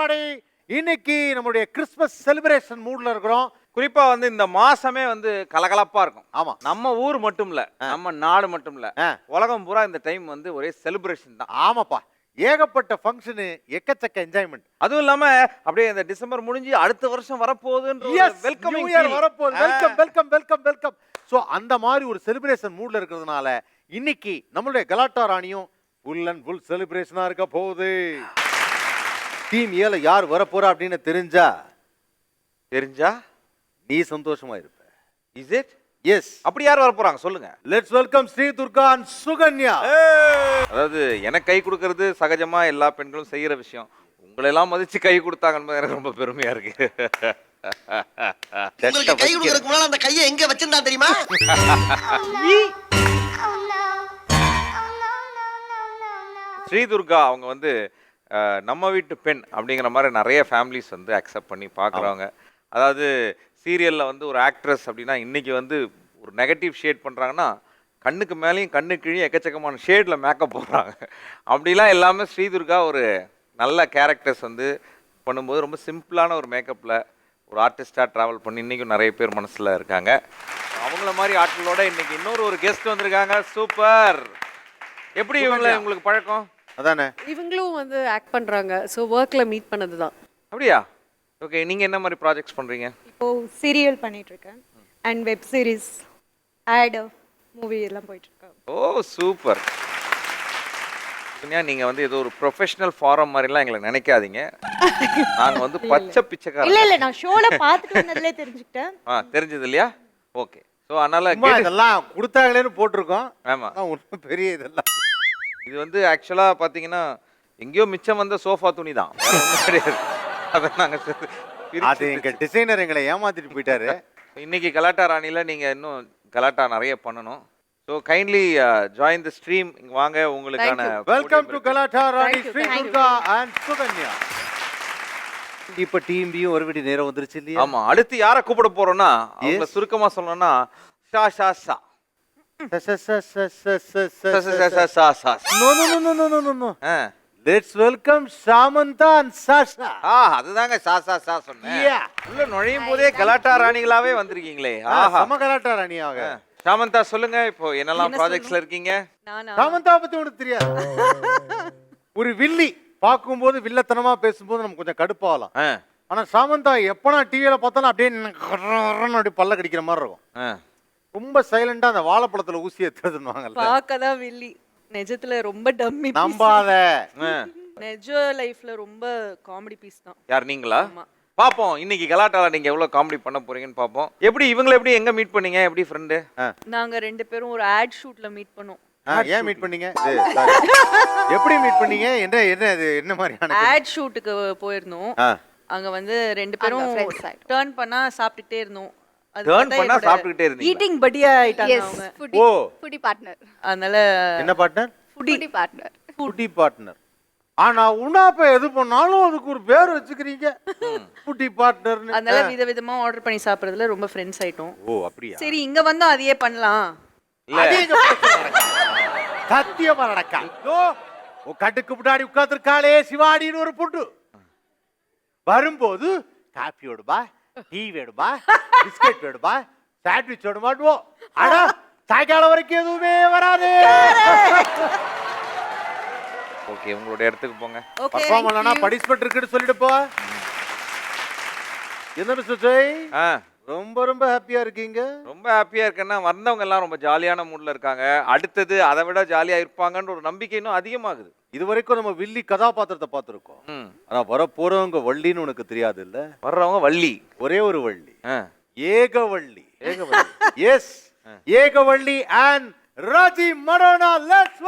everybody இன்னைக்கு நம்மளுடைய Christmas celebration மூட்ல இருக்கிறோம். குறிப்பா வந்து இந்த மாசமே வந்து கலகலப்பா இருக்கும். ஆமா. நம்ம ஊர் மட்டும் இல்ல நம்ம நாடு மட்டும் இல்ல. உலகம் பூரா இந்த டைம் வந்து ஒரே செலிப்ரேஷன் தான். ஆமாப்பா. ஏகப்பட்ட ஃபங்க்ஷனு எக்கச்சக்க என்ஜாய்மெண்ட் அதுவும் இல்லாம அப்படியே இந்த டிசம்பர் முடிஞ்சு அடுத்த வருஷம் வரப்போகுதுன்ற வெல்கம் இயர் வரப்போகுது. Welcome welcome welcome welcome so அந்த மாதிரி ஒரு செலிப்ரேஷன் மூட்ல இருக்கிறதுனால இன்னைக்கு நம்மளுடைய கலாட்டா ராணியும் ஃபுல் அண்ட் ஃபுல் செலிப்ரேஷனா இருக்க போகுது. டீம் ஏல யார் வரப்போறா அப்படின்னு தெரிஞ்சா தெரிஞ்சா? நீ சந்தோஷமா இருப்ப. இஸ் இட் எஸ் அப்படி யார் வர போறாங்க சொல்லுங்க. Let's welcome Shri Durga and Sukanya அதாவது எனக்கு கை கொடுக்கறது சகஜமா எல்லா பெண்களும் செய்யற விஷயம். உங்களெல்லாம் மதிச்சு கை கொடுத்தாங்கன்னு எனக்கு ரொம்ப பெருமையா இருக்கு. உங்களுக்கு கை கொடுக்கறதுக்கு முன்னால அந்த கையை எங்க வச்சிருந்தா தெரியுமா? ஸ்ரீ துர்கா அவங்க வந்து நம்ம வீட்டு பெண் அப்படிங்கிற மாதிரி நிறைய ஃபேமிலிஸ் வந்து அக்செப்ட் பண்ணி பார்க்குறவங்க. அதாவது சீரியலில் வந்து ஒரு ஆக்ட்ரஸ் அப்படின்னா இன்னைக்கு வந்து ஒரு நெகட்டிவ் ஷேட் பண்ணுறாங்கன்னா கண்ணுக்கு மேலேயும் கண்ணு கீழே எக்கச்சக்கமான ஷேடில் மேக்கப் போடுறாங்க. அப்படிலாம் எல்லாமே ஸ்ரீ துர்கா ஒரு நல்ல கேரக்டர்ஸ் வந்து பண்ணும்போது ரொம்ப சிம்பிளான ஒரு மேக்கப்பில் ஒரு ஆர்டிஸ்டாக ட்ராவல் பண்ணி இன்றைக்கும் நிறைய பேர் மனசில் இருக்காங்க. அவங்கள மாதிரி ஆட்களோட இன்னைக்கு இன்னொரு ஒரு கெஸ்ட் வந்திருக்காங்க. சூப்பர்! எப்படி இவங்களை உங்களுக்கு பழக்கம்? அதானே? இவங்களும் வந்து ஆக்ட் பண்றாங்க. ஸோ ஒர்க்ல மீட் பண்ணது தான் அப்படியா? ஓகே நீங்க என்ன மாதிரி ப்ராஜெக்ட்ஸ் பண்றீங்க? இப்போ சீரியல் பண்ணிட்டு இருக்கேன் and web series and movie எல்லாம் போயிட்டு இருக்கேன் ஓ சூப்பர் நீங்க வந்து ஏதோ ஒரு ப்ரொஃபஷனல் ஃபாரம் மாதிரிலாம் எங்களை நினைக்காதீங்க. நாங்க வந்து பச்சை இல்ல. பிச்சைக்காரங்க இல்ல நான் ஷோல பார்த்துட்டு வந்ததுல தெரிஞ்சுக்கிட்டேன். ஆ தெரிஞ்சது இல்லையா? ஓகே ஸோ அதனால இதெல்லாம் கொடுத்தாங்களேன்னு போட்டிருக்கோம். ஆமா. ஒன்றும் பெரிய இதெல்லாம். இது வந்து ஆக்சுவலா பாத்தீங்கன்னா எங்கேயோ மிச்சம் வந்த சோஃபா துணி தான் கிடையாது. அதை நாங்க சரி- அது பிரிச்சு எங்க டிசைனர் எங்களை ஏமாத்திட்டு போயிட்டாரு. இன்னைக்கு கலாட்டா ராணில நீங்க இன்னும் கலாட்டா நிறைய பண்ணணும். So kindly join the stream இங்க வாங்க உங்களுக்கான welcome to Galatta Rani Shri. Durga and Sukanya. இப்ப டீம் பியும் ஒரு விடி நேரம் வந்துருச்சு இல்லையா? ஆமா அடுத்து யாரை கூப்பிட போறோம்னா அவங்க. சுருக்கமா சொல்லணும்னா ஷா ஷா ஷா. ச, ச, ச, ச, ச, ச, ச, சா, ச, சா, சா, சா, சா. No, no, no, no, no, no, no, no. ஆ. அதுதாங்க சா சா சா சொன்னேன். உள்ள நுழையும் போதே கலாட்டா ராணிகளாவே வந்திருக்கீங்களே. ஆஹா. செம கலாட்டா ராணியாக. சாமந்தா சொல்லுங்க இப்போ என்னெல்லாம் என்ன ப்ராஜெக்ட்ஸ்ல இருக்கீங்க? சாமந்தா பத்தி உனக்கு தெரியாது. ஒரு வில்லி பார்க்கும்போது வில்லத்தனமா பேசும்போது நமக்கு கொஞ்சம் கடுப்பாகலாம். ஆனா சாமந்தா எப்ப நான் டிவியில பார்த்தாலும் அப்படியே அப்படி பல்ல கடிக்கிற மாதிரி இருக்கும். ரொம்ப சைலண்டா அந்த வாழைப்பழத்துல ஊசி எடுத்துடுவாங்கல்ல பார்க்க தான் வில்லி. நிஜத்துல ரொம்ப டம்மி நம்பாத. நிஜ லைஃப்ல ரொம்ப காமெடி பீஸ் தான். யார் நீங்களா. பாப்போம் இன்னைக்கு கலாட்டால நீங்க எவ்வளவு காமெடி பண்ண போறீங்கன்னு பாப்போம் எப்படி இவங்களை எப்படி எங்க மீட் பண்ணீங்க? எப்படி ஃப்ரெண்டு நாங்க ரெண்டு பேரும் ஒரு ஆட் ஷூட்ல மீட் பண்ணோம். ஏன் மீட் பண்ணீங்க. எப்படி மீட் பண்ணீங்க? என்ன என்ன இது? என்ன மாதிரியான ஆட் ஷூட்டுக்கு போயிருந்தோம். அங்க வந்து ரெண்டு பேரும் டர்ன் பண்ணா சாப்பிட்டுட்டே இருந்தோம். Turn பண்ணா? ஈட்டிங் படியா ஆயிட்டாங்க அவங்க. ஓ. ஃபுடி பார்ட்னர் அதனால என்ன பார்ட்னர் ஃபுடி ஃபுடி பார்ட்னர் குட்டி பார்ட்னர் ஆனா உன்னாப்ப எது பண்ணாலும் அதுக்கு ஒரு பேர் வச்சுக்கிறீங்க. குட்டி பார்ட்னர்னு அதனால விதவிதமா ஆர்டர் பண்ணி சாப்பிடுறதுல ரொம்ப ஃப்ரெண்ட்ஸ் ஆயிட்டோம். ஓ அப்படியா? சரி இங்க வந்தோம் அதையே பண்ணலாம். சத்தியமா நடக்கா ஓ கட்டுக்கு முன்னாடி உட்கார்ந்துருக்காளே சிவாடின்னு ஒரு பொண்ணு வரும்போது காப்பி வேடுமா டீ வேடுமா பிஸ்கட் வேடுமா சாண்ட்விச் வேடுமாடுவோ அடா சாயங்காலம் வரைக்கும் எதுவுமே வராது. ஓகே உங்களோட இடத்துக்கு போங்க. பர்ஃபார்ம் பண்ணலனா படிஸ்பெட் இருக்குன்னு சொல்லிட்டு போ. என்ன மிஸ்டர் ஜெய்? ஆ. ரொம்ப ரொம்ப ஹாப்பியா இருக்கீங்க. ரொம்ப ஹாப்பியா இருக்கேன்னா வந்தவங்க எல்லாம் ரொம்ப ஜாலியான மூட்ல இருக்காங்க. அடுத்தது அதை விட ஜாலியா இருப்பாங்கன்ற ஒரு நம்பிக்கை இன்னும் அதிகமாகுது. இது வரைக்கும் நம்ம வில்லி கதாபாத்திரத்தை பார்த்திருக்கோம். ஆனா வர போறவங்க வள்ளின்னு உனக்கு தெரியாது இல்ல? வர்றவங்க வள்ளி. ஒரே ஒரு Valli. Ekavalli Ekavalli. Yes Ekavalli and Raji Madonna let's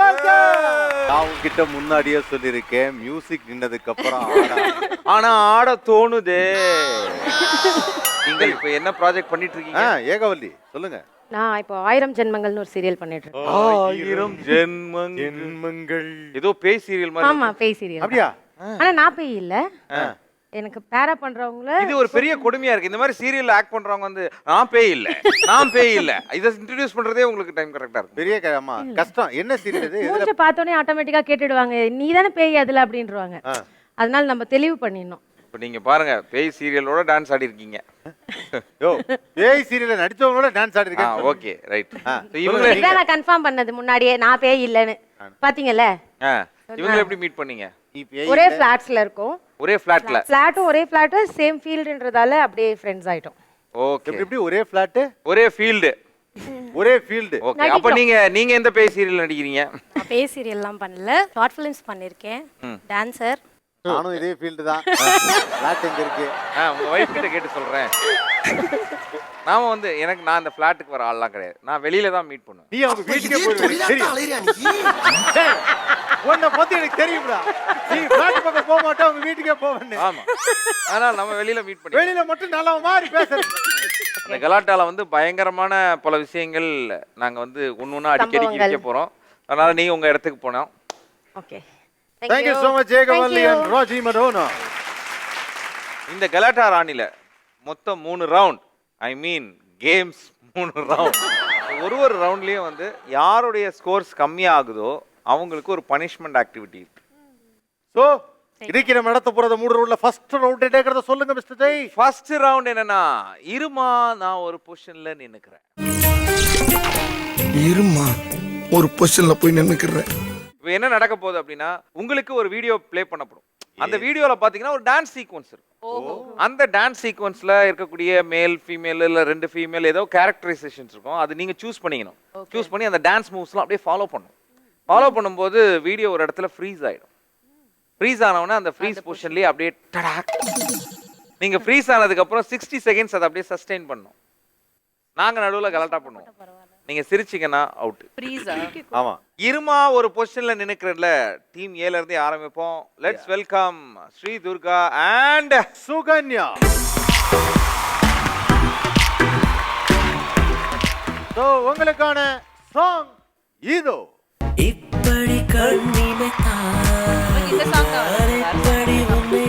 நான் உன்கிட்ட முன்னாடியே சொல்லியிருக்கேன். மியூசிக் நின்னதுக்கு அப்புறம். ஆனா ஆட தோணுதே. நீங்க இப்ப என்ன ப்ராஜெக்ட் பண்ணிட்டு இருக்கீங்க? ஏகவள்ளி சொல்லுங்க. நான் இப்போ ஆயிரம் ஜென்மங்கள்னு ஒரு சீரியல் பண்ணிட்டு இருக்கேன் ஆயிரம் ஜென்மங்கள். ஜென்மங்கள். ஏதோ பேய் சீரியல் மாதிரி ஆமா பேய் சீரியல் அப்படியா? ஆனா நான் பேய் இல்ல. எனக்கு பேரா பண்றவங்கள இது ஒரு பெரிய கொடுமையா இருக்கு. இந்த மாதிரி சீரியல்ல ஆக்ட் பண்றவங்க வந்து நான் பேய் இல்ல. நான் பேய் இல்ல. இதை இன்ட்ரடியூஸ் பண்றதே உங்களுக்கு டைம் கரெக்டா இருக்கும். பெரிய ஆமா கஷ்டம். என்ன சீரியல் இது? மூஞ்ச பார்த்தோன்னே ஆட்டோமேட்டிக்கா கேட்டுடுவாங்க. நீ தானே பேய் அதுல அப்படின்றவாங்க. அதனால நம்ம தெளிவு பண்ணிடணும். இப்போ நீங்க பாருங்க பேய் சீரியலோட டான்ஸ் ஆடி இருக்கீங்க யோ பேய் சீரியல்ல நடிச்சவங்களோட டான்ஸ் ஆடி ஆ இருக்கேன் ஓகே ரைட் இவங்க இதான் நான் கன்ஃபார்ம் பண்ணது முன்னாடியே நான் பேய் இல்லைன்னு. பாத்தீங்கல்ல? ஆ இவங்க எப்படி மீட் பண்ணீங்க? நீ பேய் ஒரே இல்ல. ஃபிளாட்ஸ்ல இருக்கோம். ஒரே ஃபிளாட்ல ஃபிளாட்டும் ஒரே ஃபிளாட்டு சேம் ஃபீல்டுன்றதால அப்படியே ஃப்ரெண்ட்ஸ் ஆயிட்டோம். ஓகே எப்படி எப்படி? ஒரே பிளாட் ஒரே ஃபீல்டு ஒரே ஃபீல்டு ஓகே அப்ப நீங்க நீங்க எந்த பேய் சீரியல் நடிக்கிறீங்க? நான் பே சீரியல்லாம் பண்ணல. ஷார்ட் ஃபிலிம்ஸ் பண்ணியிருக்கேன் டான்சர் நானும் இதே ஃபீல்டு தான். பிளாட் எங்க இருக்கு? ஆ உங்க ஒய்ஃப் கிட்ட கேட்டு சொல்றேன். நாம வந்து எனக்கு நான் அந்த ஃபிளாட்டுக்கு வர ஆள்லாம் கிடையாது. நான் வெளியில தான் மீட் பண்ணுவேன். நீ அவங்க வீட்டுக்கே இதே போய் தொழிலாத்தான் தெரியும் உன்னை பத்தி எனக்கு தெரியும்டா. நீ பிளாட் பக்கம் போக மாட்டே அவங்க வீட்டுக்கே போவேன்னு. ஆமா. ஆனால் நம்ம வெளியில மீட் பண்ணி வெளியில மட்டும் நல்ல மாதிரி பேசுறது. அந்த கலாட்டால வந்து பயங்கரமான பல விஷயங்கள் நாங்க வந்து ஒண்ணு ஒண்ணா அடிக்கடி. கிழிக்க போறோம். அதனால நீங்க உங்க இடத்துக்கு போனோம் okay Thank you so much, Jegavali and Roji Madonna. இந்த கலாட்டா ராணில மொத்தம் மூணு ரவுண்ட் ஐ மீன் கேம்ஸ் மூணு ரவுண்ட் ஒரு ஒரு ரவுண்ட்லயும் வந்து யாருடைய ஸ்கோர்ஸ் கம்மியாகுதோ அவங்களுக்கு ஒரு பனிஷ்மெண்ட் ஆக்டிவிட்டி இருக்கு. So, இருக்கிற இடத்த போறத மூணு ரவுண்ட்ல ஃபர்ஸ்ட் ரவுண்ட் எடுக்கிறத சொல்லுங்க மிஸ்டர் ஜெய் ஃபர்ஸ்ட் ரவுண்ட் என்னன்னா இருமா நான் ஒரு பொசிஷன்ல நின்னுக்கிறேன். இருமா ஒரு பொசிஷன்ல போய் நின்னுக்கிறேன். இப்போ என்ன நடக்க போகுது அப்படின்னா உங்களுக்கு ஒரு வீடியோ ப்ளே பண்ணப்படும். அந்த வீடியோல பாத்தீங்கன்னா ஒரு டான்ஸ் சீக்வன்ஸ் இருக்கும். அந்த டான்ஸ் சீக்வன்ஸ்ல இருக்கக்கூடிய மேல் ஃபீமேல் இல்ல ரெண்டு ஃபீமேல் ஏதோ கேரக்டரைசேஷன்ஸ் இருக்கும். அது நீங்க சூஸ் பண்ணிக்கணும். சூஸ் பண்ணி அந்த டான்ஸ் மூவ்ஸ்லாம் அப்படியே ஃபாலோ பண்ணணும் ஃபாலோ பண்ணும்போது வீடியோ ஒரு இடத்துல ஃப்ரீஸ் ஆயிடும். ஃப்ரீஸ் ஆனவொடனே அந்த ஃப்ரீஸ் பொசிஷன்லயே அப்படியே டடாக். நீங்க ஃப்ரீஸ் ஆனதுக்கு அப்புறம் சிக்ஸ்டி செகண்ட்ஸ் அதை அப்படியே சஸ்டெயின் பண்ணணும் நாங்க நடுவுல கலட்டா பண்ணுவோம். நீங்க சிரிச்சீங்கன்னா அவுட் ஃப்ரீஸா ஆமா. இருமா ஒரு பொசிஷன்ல நின்னுக்கிறதுல டீம் ஏல இருந்தே ஆரம்பிப்போம். Let's welcome Shri Durga and Sukanya. So, உங்களுக்கான சாங் இதோ. இப்படி கண் நினைத்தால் இந்த சாங். இப்படி உன்னை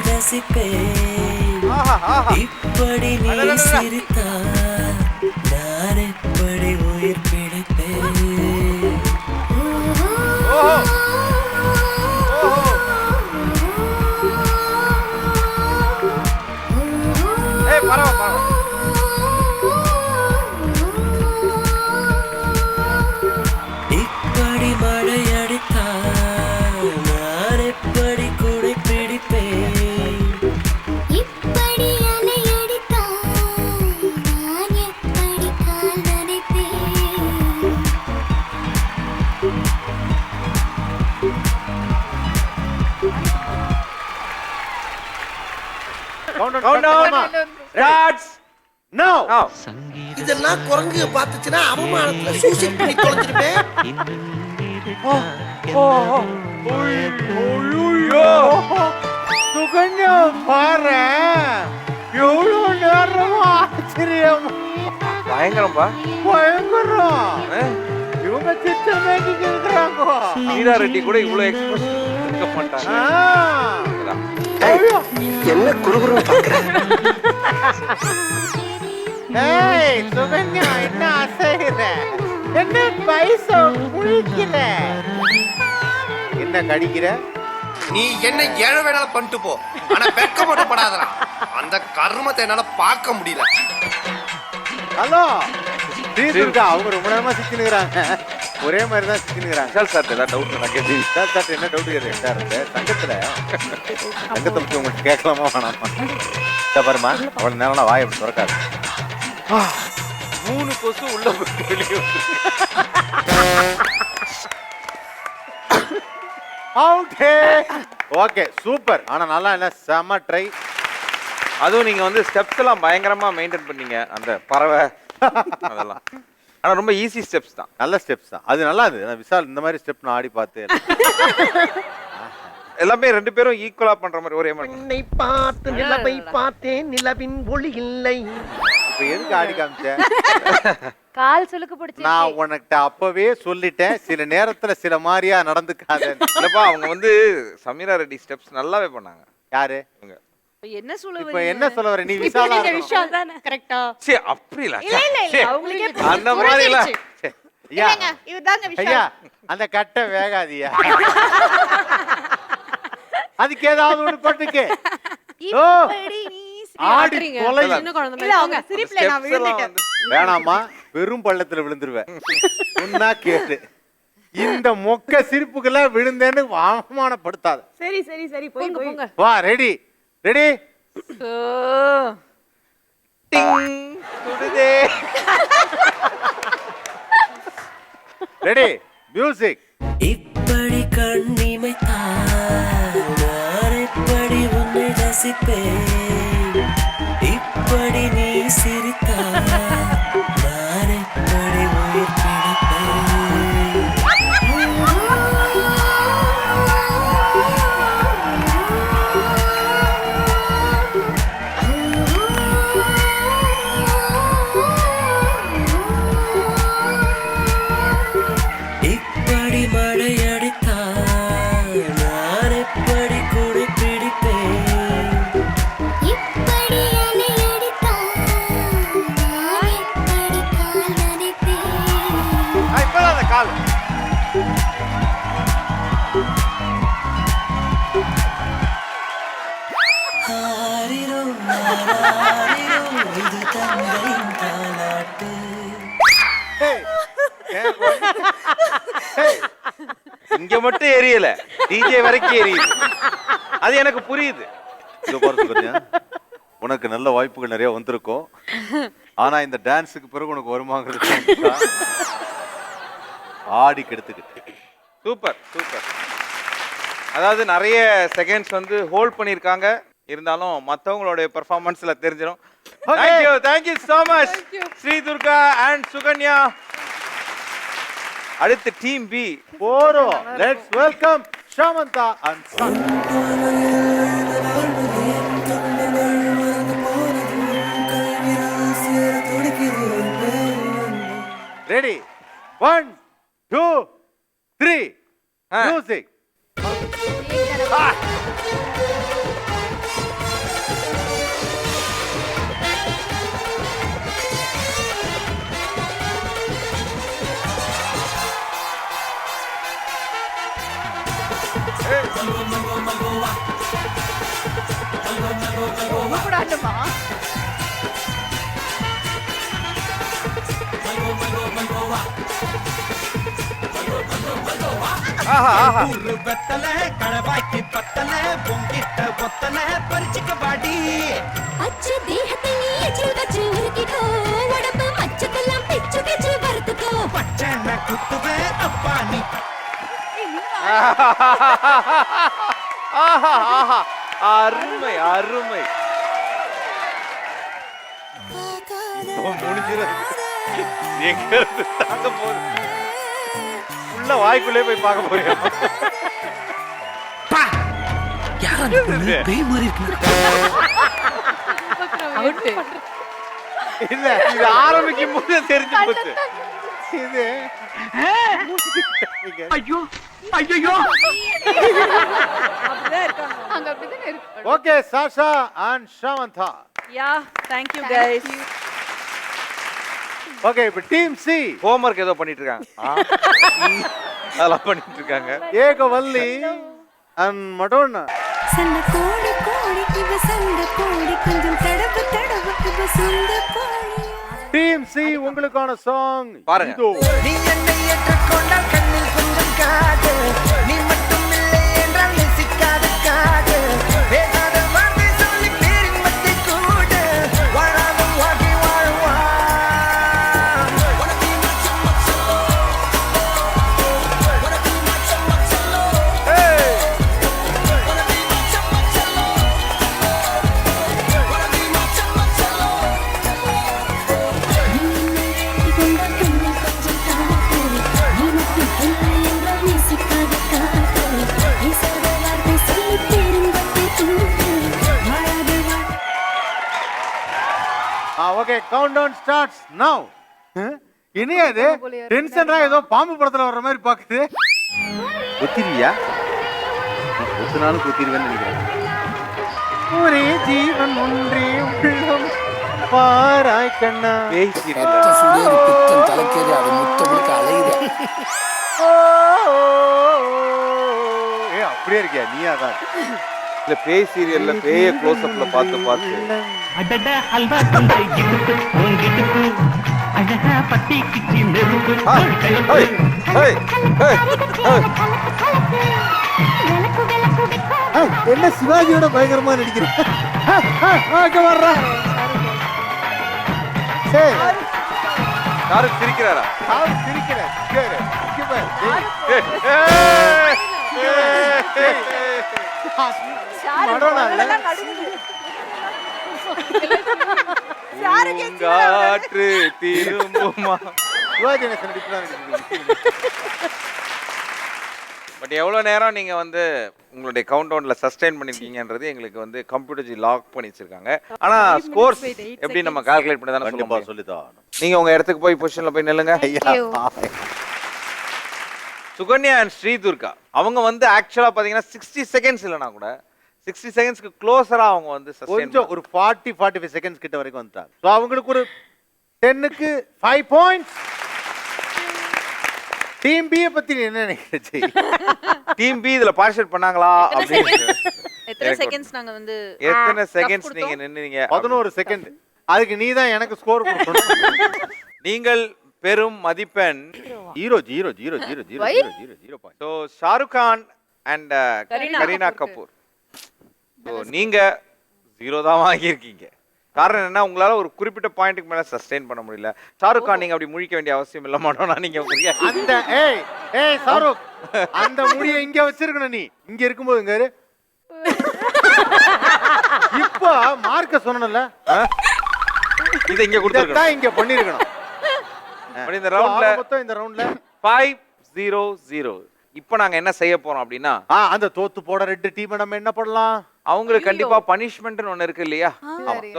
ஆஹா இப்படி நீ அடடடடா. இதெல்லாம் குரங்கு பார்த்துச்சுன்னா அவமானத்துல சூசைட் பண்ணி தொலைஞ்சிருப்பேன் சுகன்யா பாரு. எவ்வளவு நேரமா ஆச்சரியம். பயங்கரம்பா. பயங்கரம். இவங்க சித்த மேக்கிங் இருக்கிறாங்க. மீரா ரெட்டி கூட இவ்வளவு எக்ஸ்பிரஷன் இருக்க மாட்டாங்க என்ன குறுகுறு பாக்குற ஏய் சுகன்யா என்ன அசைகிற? என்ன பைசா குளிக்கிற? என்ன கடிக்கிற? நீ என்ன ஏழை வேணாலும் பண்ணிட்டு போ. ஆனா வெக்க மட்டும் படாதடா. அந்த கர்மத்தை என்னால பார்க்க முடியல. ஹலோ அவங்க ரொம்ப நேரமா சிக்கினுக்குறாங்க. ஒரே மாதிரி தான் சிக்கினுக்குறாங்க. விஷால் சார் ஏதாவது டவுட் நான் கேட்டு. சார் சார் என்ன டவுட் கேட்குறாரு சங்கத்துல சங்கத்தை பத்தி உங்களுக்கு கேட்கலாமா வேணாமா? இதோ பாருமா அவ்வளவு நேரம் வாய் அப்படி திறக்காது. மூணு கொசு உள்ள வெளியே அவுட்டே ஓகே சூப்பர் ஆனா நல்லா இல்ல செம ட்ரை அதுவும் நீங்க வந்து ஸ்டெப்ஸ் எல்லாம் பயங்கரமா மெயின்டைன் பண்ணீங்க அந்த பறவை. அதெல்லாம். ஆனா ரொம்ப ஈஸி ஸ்டெப்ஸ் தான். நல்ல ஸ்டெப்ஸ் தான். அது நல்லா இருந்தது. நான் விசால் இந்த மாதிரி ஸ்டெப் நான் ஆடி பார்த்து எல்லாமே ரெண்டு பேரும் ஈக்குவலா பண்ற மாதிரி ஒரே மாதிரி. என்னை பார்த்து நிலவை பார்த்தேன். நிலவின் ஒளி இல்லை. இப்போ எதுக்கு ஆடி காமிச்சேன் கால் சுளுக்கு பிடிச்சி நான் உனக்கிட்ட அப்பவே சொல்லிட்டேன். சில நேரத்துல சில மாதிரியா நடந்துக்காத இல்லப்பா அவங்க வந்து சமீரா ரெட்டி ஸ்டெப்ஸ் நல்லாவே பண்ணாங்க. யாரு? இவங்க. என்ன சொல்ல இப்போ என்ன சொல்ல வர நீ விசாலா நீங்க இருக்கணும். விஷால் தானே கரெக்டா சே அப்படி இல்ல. இல்ல இல்ல சே, இல்ல அவங்களுக்கே அந்த மாதிரி இல்ல சே, ஐயா. இவர்தாங்க ஐயா விஷால் அந்த கட்டை வேகாதியா? அதுக்கு ஏதாவது ஒண்ணு போட்டுக்கு. ஓ ஆடி தொலை சின்ன குழந்தை இல்ல மாதிரி அவங்க போங்க. சிரிப்புல நான் Steps எல்லாம் விழுந்துட்டேன் வந்து- வேணாமா? பெரும் பள்ளத்துல விழுந்துருவேன் ஒன்னா கேட்டு. இந்த மொக்க சிரிப்புக்கெல்லாம் விழுந்தேன்னு அவமானப்படுத்தாத. சரி சரி சரி போய் போங்க வா ரெடி ரெடி ஓ. சுடுதே ரெடி மியூசிக் இப்படி கண்ணிமைத்தால் எப்படி உன்னை ரசிப்பேன்? இங்க மட்டும் எரியல. டிஜே வரைக்கும் எரியுது. அது எனக்கு புரியுது. உனக்கு நல்ல வாய்ப்புகள் நிறைய வந்திருக்கும். ஆனா இந்த டான்ஸுக்கு பிறகு உனக்கு வருமாங்கிறது? ஆடி கெடுத்துக்கிட்டு. சூப்பர் சூப்பர் அதாவது நிறைய செகண்ட்ஸ் வந்து ஹோல்ட் பண்ணியிருக்காங்க. இருந்தாலும் மற்றவங்களுடைய பெர்ஃபார்மன்ஸில் தெரிஞ்சிடும் thank you thank you so much Shri Durga and Sukanya. அடுத்து டீம் பி போறோம். Let's welcome Samantha and Sun ready one two three ah. Music கூப்பிடாட்டுமா ஆஹா ஆஹா அச்சு தேகத்தை நீ எச்சில் வச்சு உருக்கிக்கோ. உடம்பு மச்சத்தெல்லாம் பிச்சு பிச்சு வறுத்துக்கோ. ஆஹா ஆஹா அருமை அருமை எங்க இருந்து தாங்க போகுது உள்ள வாய்க்குள்ளே போய் பார்க்க போறீங்க பேய் மாதிரி இருக்கு இல்ல இது ஆரம்பிக்கும் போது தெரிஞ்சு போச்சு இது ஐயோ இருக்காங்க. அங்க அப்படிதான் இருக்கு. Okay Sasha and Samantha yeah thank you guys okay இப்போ டீம் சி ஹோம்ஒர்க் ஏதோ பண்ணிட்டு இருக்காங்க அதெல்லாம் பண்ணிட்டு இருக்காங்க ஏகவல்லி அண்ட் மடோன்னா சந்த கோடி கோடி இவ சந்த கோடி கொஞ்சம் தடவு தடவு இவ சொந்த கோடி டீம் சி உங்களுக்கான சாங் பாருங்க. கொஞ்சம் okay count down starts now இனி அது டென்ஷனா ஏதோ பாம்பு படத்துல வர்ற மாதிரி பாக்குது. குத்திரியா குத்துனாலும் குத்திருவேன்னு நினைக்கிறேன். ஒரே ஜீவன் ஒன்றே உள்ளம். பாராய் கண்ணா. தலைக்கேறி அது அலையுது. ஏ அப்படியே இருக்கியா? நீ அதான் இல்ல பேய் சீரியல்ல பேய க்ளோஸ் அப்ல பார்த்து பார்த்து. என்ன சிவாஜியோட பயங்கரமா நடிக்கிறேன் வர்றா சரி யாரும் சிரிக்கிறாரா? பூங்காற்று திரும்புமா. பட் எவ்வளோ நேரம் நீங்கள் வந்து உங்களுடைய கவுண்டவுனில் சஸ்டெயின் பண்ணிருக்கீங்கன்றது எங்களுக்கு வந்து கம்ப்யூட்டர் லாக் பண்ணி வச்சிருக்காங்க. ஆனால் ஸ்கோர்ஸ் எப்படி நம்ம கால்குலேட் பண்ணி தானே கண்டிப்பா சொல்லுப்பா சொல்லிதான் நீங்கள் உங்கள் இடத்துக்கு போய் பொசிஷனில் போய் நில்லுங்க. சுகன்யா அண்ட் ஸ்ரீதுர்கா அவங்க வந்து ஆக்சுவலாக பார்த்தீங்கன்னா சிக்ஸ்டி செகண்ட்ஸ் இல்லைனா கூட சிக்ஸ்டி செகண்ட்ஸ்க்கு க்ளோஸராக அவங்க வந்து கொஞ்சம் ஒரு ஃபார்ட்டி ஃபார்ட்டி ஃபைவ் செகண்ட்ஸ் கிட்ட வரைக்கும் வந்துட்டாங்க. ஸோ அவங்களுக்கு ஒரு டென்னுக்கு ஃபைவ் பாயிண்ட்ஸ் டீம் பியை பத்தி நீ என்ன நினைக்கிறச்சு டீம் பி இதுல பார்ட்டிசிபேட் பண்ணாங்களா? அப்படின்னு எத்தனை செகண்ட்ஸ் நாங்க வந்து எத்தனை செகண்ட்ஸ்? நீங்க நின்னீங்க? பதினோரு செகண்ட் அதுக்கு நீ தான் எனக்கு ஸ்கோர் கொடுக்கணும். நீங்கள் பெரும் மதிப்பெண். Zero zero zero zero zero? Zero zero zero point so Shahrukh Khan and Kareena Kapoor. So நீங்க ஜீரோ தான் வாங்கியிருக்கீங்க. காரணம் என்னன்னா உங்களால ஒரு குறிப்பிட்ட பாயிண்ட்டுக்கு மேல சஸ்டெயின் பண்ண முடியல. ஷாருக் கான் நீங்க அப்படி முழிக்க வேண்டிய அவசியம் இல்ல மாட்டோம்னா நீங்க அந்த ஏய் ஏய் சாருக் அந்த முடியை இங்க வச்சிருக்கணும் நீ. இங்க இருக்கும்போது இங்க. இப்போ மார்க்க சொன்னல இதை இங்க இதான் இங்க பண்ணிருக்கணும். பட் இந்த ரவுண்ட்ல மொத்தம் இந்த ரவுண்ட்ல ஃபைவ் ஜீரோ ஜீரோ இப்போ நாங்க என்ன செய்ய போறோம் அப்படின்னா அந்த தோத்து போட ரெண்டு டீம் நம்ம என்ன பண்ணலாம் அவங்களுக்கு கண்டிப்பா பனிஷ்மெண்ட்னு ஒண்ணு இருக்கு இல்லையா?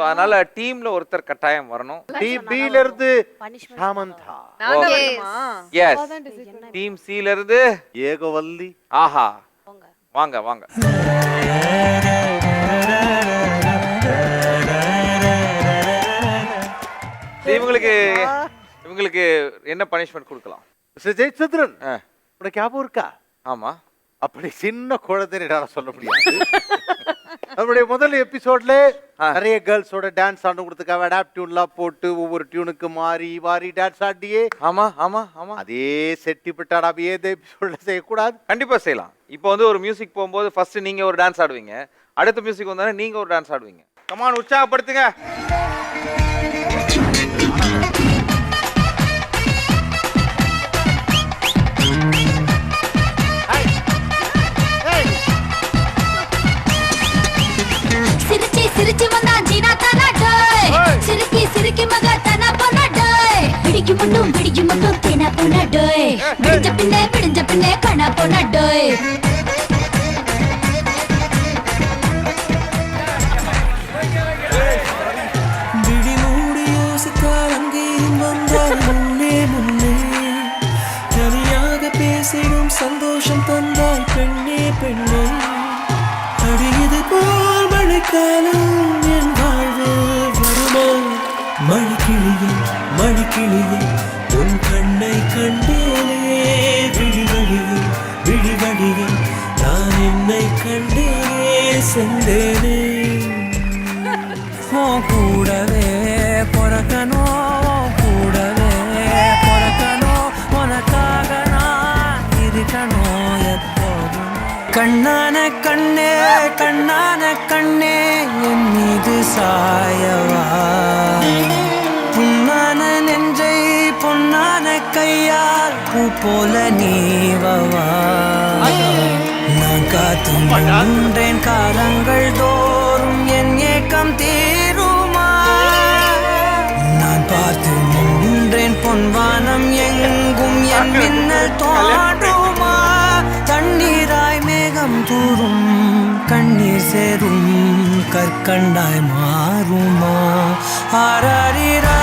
அதனால டீம்ல ஒருத்தர் கட்டாயம் வரணும். டீம் பி ல இருந்து சாமந்தா? எஸ் டீம் சி ல இருந்து ஏகவல்லி. ஆஹா. வாங்க வாங்க. இவங்களுக்கு இவங்களுக்கு என்ன பனிஷ்மெண்ட் கொடுக்கலாம்? ஜெயச்சந்திரன் உனக்கு ஞாபகம் இருக்கா? ஆமா. அப்படி சின்ன குழந்தை என்னால சொல்ல முடியாது. நம்முடைய முதல் எபிசோட்ல. நிறைய கேர்ள்ஸோட டான்ஸ் ஆண்டு கொடுத்துக்காவ அடாப்ட் டியூன்லாம் போட்டு ஒவ்வொரு டியூனுக்கு மாறி மாறி டான்ஸ் ஆடியே. ஆமா ஆமா ஆமா. அதே செட்டி பிட்டாடா இந்த எபிசோட்ல செய்யக்கூடாது. கண்டிப்பா செய்யலாம். இப்போ வந்து ஒரு மியூசிக் போகும்போது ஃபர்ஸ்ட் நீங்க ஒரு டான்ஸ் ஆடுவீங்க. அடுத்த மியூசிக் வந்தாலும் நீங்க ஒரு டான்ஸ் ஆடுவீங்க. கமான் உற்சாகப்படுத்துங்க. சிரிச்சி வந்தா ஜீனா தானா டோய். சிரிக்கி சிரிக்கி மக தானா போனா டோய். பிடிக்கு மட்டும் பிடிக்கு மட்டும் தேனா போனா டோய். விடிஞ்ச பின்னே விடிஞ்ச பின்னே கண்ணா போனா டோய். சென்றேனே உன் கூடவே பிறக்கணும் கூடவே பிறக்கணும் உனக்காக நான் இருக்கணும் எப்போதும். கண்ணான கண்ணே கண்ணான கண்ணே என் மீது சாயவா. புண்ணான நெஞ்சை பொன்னான கையால் பூ போல நீவவா. நான் காலங்கள் தோறும் என் ஏக்கம் தீருமா? நான் பார்த்து நின்றேன் பொன்வானம் எங்கும் என் மின்னல் தோன்றுமா? தண்ணீராய் மேகம் தூரும் கண்ணீர் சேரும் கற்கண்டாய் மாறுமா? ஆராரிரா